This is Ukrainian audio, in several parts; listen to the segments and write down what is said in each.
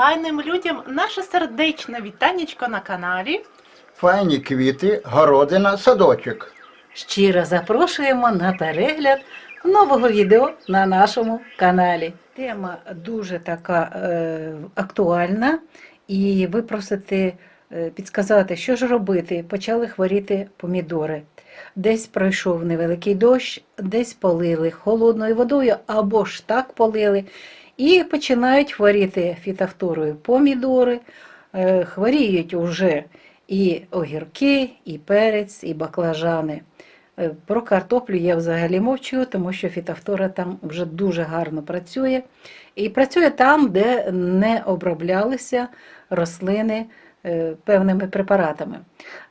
файним людям наше сердечне вітанечко на каналі. Файні квіти, городина, садочок. Щиро запрошуємо на перегляд нового відео на нашому каналі. Тема дуже така е, актуальна, і ви просите е, підказати, що ж робити. Почали хворіти помідори. Десь пройшов невеликий дощ, десь полили холодною водою або ж так полили. І починають хворіти фітофторою помідори, е, хворіють уже і огірки, і перець, і баклажани. Е, Про картоплю я взагалі мовчу, тому що фітофтора там вже дуже гарно працює. І працює там, де не оброблялися рослини е, певними препаратами.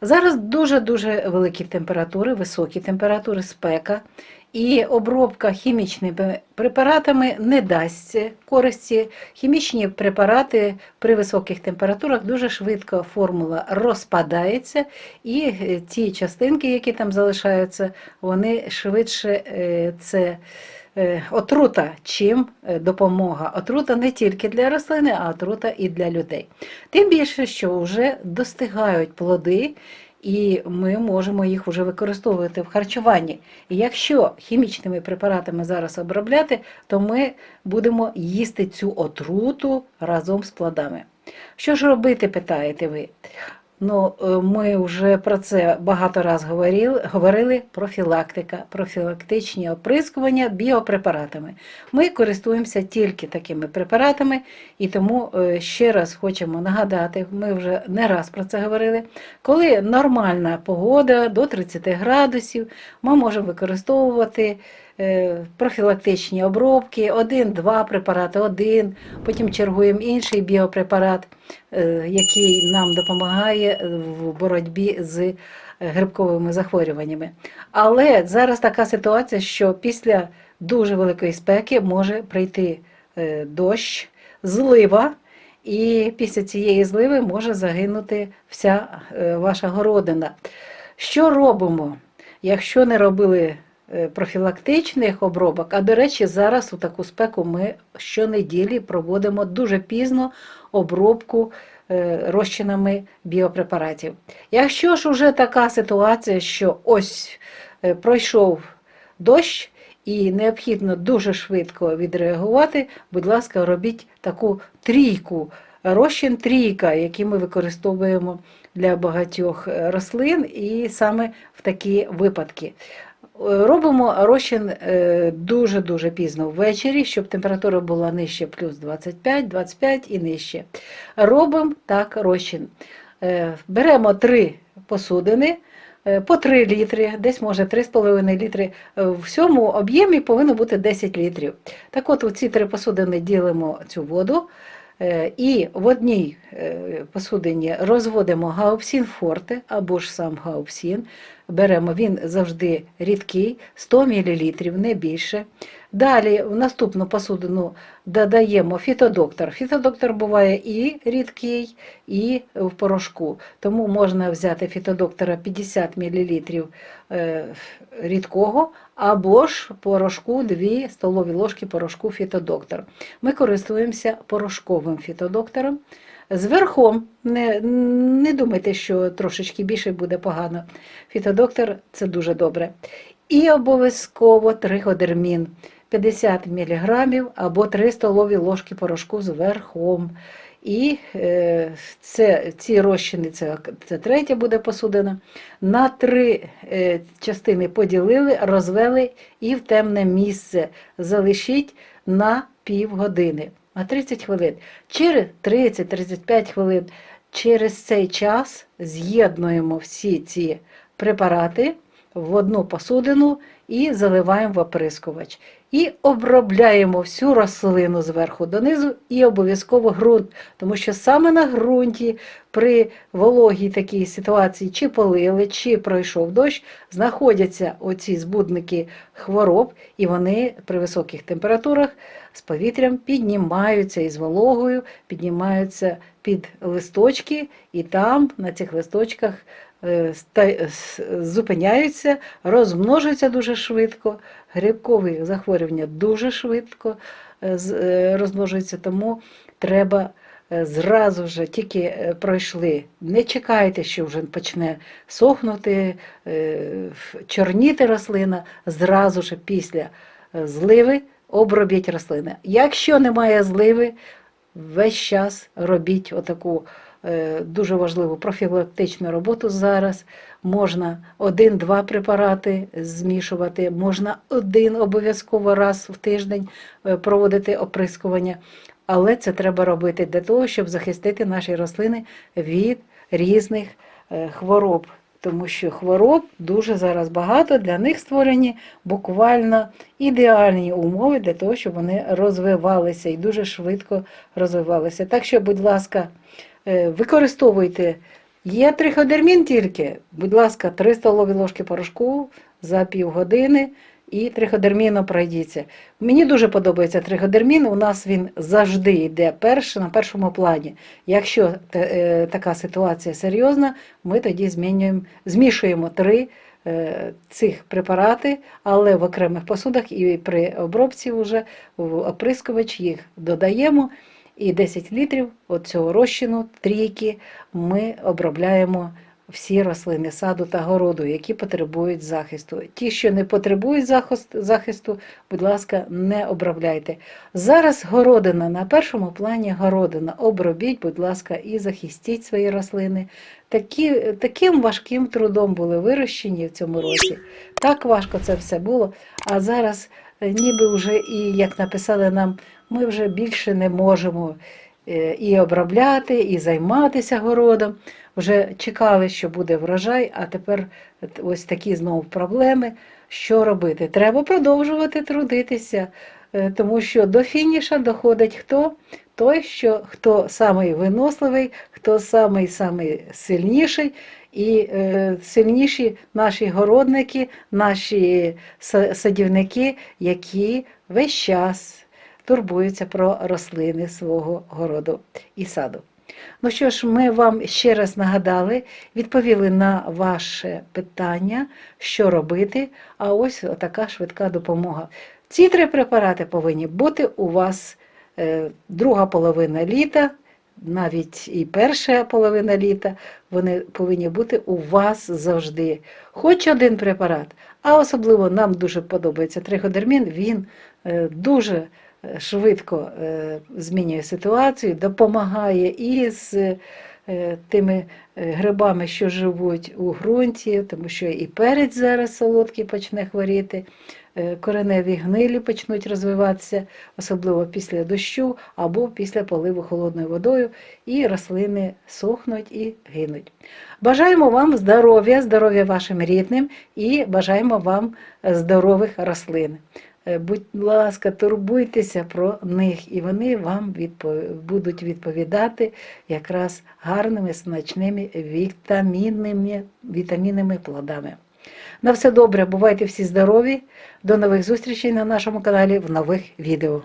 Зараз дуже-дуже великі температури, високі температури, спека. І обробка хімічними препаратами не дасть користі. Хімічні препарати при високих температурах дуже швидко формула розпадається, і е, ті частинки, які там залишаються, вони швидше е, це е, отрута, чим допомога. Отрута не тільки для рослини, а отрута і для людей. Тим більше, що вже достигають плоди. І ми можемо їх вже використовувати в харчуванні. І якщо хімічними препаратами зараз обробляти, то ми будемо їсти цю отруту разом з плодами. Що ж робити, питаєте ви? Ну, е, ми вже про це багато раз говорили, говорили профілактика, профілактичні оприскування біопрепаратами. Ми користуємося тільки такими препаратами, і тому е, ще раз хочемо нагадати, ми вже не раз про це говорили. Коли нормальна погода до 30 градусів, ми можемо використовувати профілактичні обробки, один-два препарати, один, потім чергуємо інший біопрепарат, е, який нам допомагає в боротьбі з грибковими захворюваннями. Але зараз така ситуація, що після дуже великої спеки може прийти е, дощ, злива. І після цієї зливи може загинути вся е, ваша городина. Що робимо, якщо не робили е, профілактичних обробок? А до речі, зараз у таку спеку ми щонеділі проводимо дуже пізно обробку е, розчинами біопрепаратів. Якщо ж уже така ситуація, що ось е, пройшов дощ, і необхідно дуже швидко відреагувати, будь ласка, робіть таку трійку, розчин трійка, який ми використовуємо для багатьох е, рослин, і саме в такі випадки. Робимо розчин е, дуже-дуже пізно ввечері, щоб температура була нижче плюс 25, 25 і нижче. Робимо так розчин. Е, Беремо три посудини е, по 3 літри, десь може 3,5 літри. В всьому об'ємі повинно бути 10 літрів. Так от у ці три посудини ділимо цю воду. Е, І в одній е, посудині розводимо гаупсін форте або ж сам гаупсін. Беремо він завжди рідкий, 100 мл, не більше. Далі в наступну посудину додаємо фітодоктор. Фітодоктор буває і рідкий, і в порошку. Тому можна взяти фітодоктора 50 мл е, рідкого, або ж порошку 2 столові ложки порошку фітодоктор. Ми користуємося порошковим фітодоктором. Зверхом, не, не думайте, що трошечки більше буде погано. Фітодоктор це дуже добре. І обов'язково триходермін 50 мг або 3 столові ложки порошку зверхом. І е, це, ці розчини, це, це третя буде посудина. На три е, частини поділили, розвели і в темне місце залишіть на півгодини, на 30 хвилин. Через 30-35 хвилин через цей час з'єднуємо всі ці препарати в одну посудину і заливаємо в оприскувач. І обробляємо всю рослину зверху донизу і обов'язково ґрунт, тому що саме на ґрунті при вологій такій ситуації, чи полили, чи пройшов дощ, знаходяться оці збудники хвороб, і вони при високих температурах з повітрям піднімаються із вологою, піднімаються під листочки, і там на цих листочках зупиняються, розмножуються дуже швидко, грибкові захворювання дуже швидко е, е, розмножуються, тому треба е, зразу ж тільки е, пройшли. Не чекайте, що вже почне сохнути, е, чорніти рослина. Зразу ж після е, зливи обробіть рослини. Якщо немає зливи, весь час робіть отаку е, дуже важливу профілактичну роботу зараз. Можна один-два препарати змішувати, можна один обов'язково раз в тиждень е, проводити оприскування. Але це треба робити для того, щоб захистити наші рослини від різних е, хвороб. Тому що хвороб дуже зараз багато, для них створені буквально ідеальні умови для того, щоб вони розвивалися і дуже швидко розвивалися. Так що, будь ласка, е, використовуйте. Є триходермін тільки, будь ласка, 3 столові ложки порошку за півгодини і триходерміно пройдіться. Мені дуже подобається триходермін. У нас він завжди йде перший, на першому плані. Якщо е, така ситуація серйозна, ми тоді змішуємо три е, цих препарати, але в окремих посудах і при обробці вже в оприскувач їх додаємо. І 10 літрів цього розчину трійки ми обробляємо всі рослини саду та городу, які потребують захисту. Ті, що не потребують захисту, будь ласка, не обробляйте. Зараз городина на першому плані городина. Обробіть, будь ласка, і захистіть свої рослини. Такі, таким важким трудом були вирощені в цьому році. Так важко це все було. А зараз, ніби вже і як написали нам, ми вже більше не можемо е, і обробляти, і займатися городом. Вже чекали, що буде врожай, а тепер ось такі знову проблеми. Що робити? Треба продовжувати трудитися, е, тому що до фініша доходить хто? Той, що хто самий виносливий, хто самий самий сильніший, і е, сильніші наші городники, наші садівники, які весь час турбуються про рослини свого городу і саду. Ну що ж, ми вам ще раз нагадали, відповіли на ваше питання, що робити, а ось така швидка допомога. Ці три препарати повинні бути у вас е, друга половина літа, навіть і перша половина літа, вони повинні бути у вас завжди. Хоч один препарат, а особливо нам дуже подобається триходермін, він е, дуже е, швидко е, змінює ситуацію, допомагає і з тими е, грибами, що живуть у ґрунті, тому що і перець зараз солодкий почне хворіти, е, кореневі гнилі почнуть розвиватися, особливо після дощу або після поливу холодною водою, і рослини сохнуть і гинуть. Бажаємо вам здоров'я, здоров'я вашим рідним і бажаємо вам е, здорових рослин. Е, Будь ласка, турбуйтеся про них, і вони вам відпов... будуть відповідати якраз гарними, смачними вітамінними, вітамінними плодами. На все добре, бувайте всі здорові. До нових зустрічей на нашому каналі в нових відео.